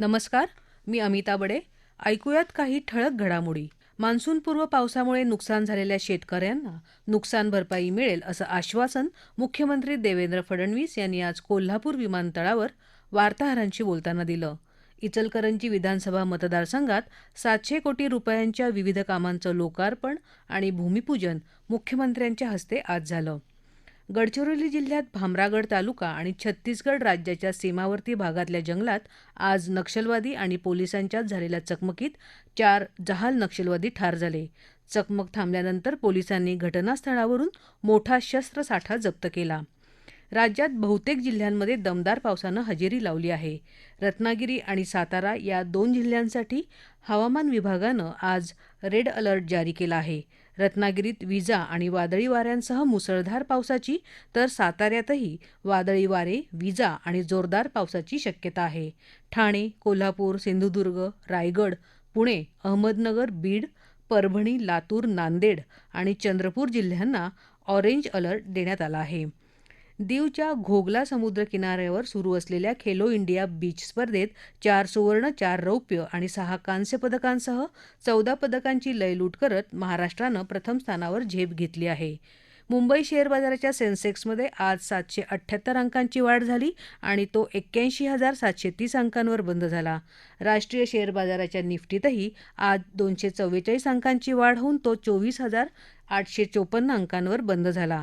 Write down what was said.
नमस्कार मी अमिता बडे. ऐकूयात काही ठळक घडामोडी. मान्सूनपूर्व पावसामुळे नुकसान झालेल्या शेतकऱ्यांना नुकसान भरपाई मिळेल असं आश्वासन मुख्यमंत्री देवेंद्र फडणवीस यांनी आज कोल्हापूर विमानतळावर वार्ताहरांशी बोलताना दिलं. इचलकरंजी विधानसभा मतदारसंघात सातशे कोटी रुपयांच्या विविध कामांचं लोकार्पण आणि भूमिपूजन मुख्यमंत्र्यांच्या हस्ते आज झालं. गडचिरोली जिल्ह्यात भामरागड तालुका आणि छत्तीसगड राज्याच्या सीमावर्ती भागातल्या जंगलात आज नक्षलवादी आणि पोलिसांच्यात झालेल्या चकमकीत चार जहाल नक्षलवादी ठार झाले. चकमक थांबल्यानंतर पोलिसांनी घटनास्थळावरून मोठा शस्त्रसाठा जप्त केला. राज्यात बहुतेक जिल्ह्यांमध्ये दमदार पावसानं हजेरी लावली आहे. रत्नागिरी आणि सातारा या दोन जिल्ह्यांसाठी हवामान विभागानं आज रेड अलर्ट जारी केला आहे. रत्नागिरीत विजा आणि वादळी वाऱ्यांसह मुसळधार पावसाची तर साताऱ्यातही वादळी वारे विजा आणि जोरदार पावसाची शक्यता आहे. ठाणे कोल्हापूर सिंधुदुर्ग रायगड पुणे अहमदनगर बीड परभणी लातूर नांदेड आणि चंद्रपूर जिल्ह्यांना ऑरेंज अलर्ट देण्यात आला आहे. दीवच्या घोगला समुद्र किनाऱ्यावर सुरू असलेल्या खेलो इंडिया बीच स्पर्धेत चार सुवर्ण चार रौप्य आणि सहा कांस्य पदकांसह चौदा पदकांची लयलूट करत महाराष्ट्रानं प्रथम स्थानावर झेप घेतली आहे. मुंबई शेअर बाजाराच्या सेन्सेक्समध्ये आज सातशे अठ्ठ्याहत्तर अंकांची वाढ झाली आणि तो एक्क्याऐंशी हजार सातशे तीस अंकांवर बंद झाला. राष्ट्रीय शेअर बाजाराच्या निफ्टीतही आज दोनशे चव्वेचाळीस अंकांची वाढ होऊन तो चोवीस हजार आठशे चोपन्न अंकांवर बंद झाला.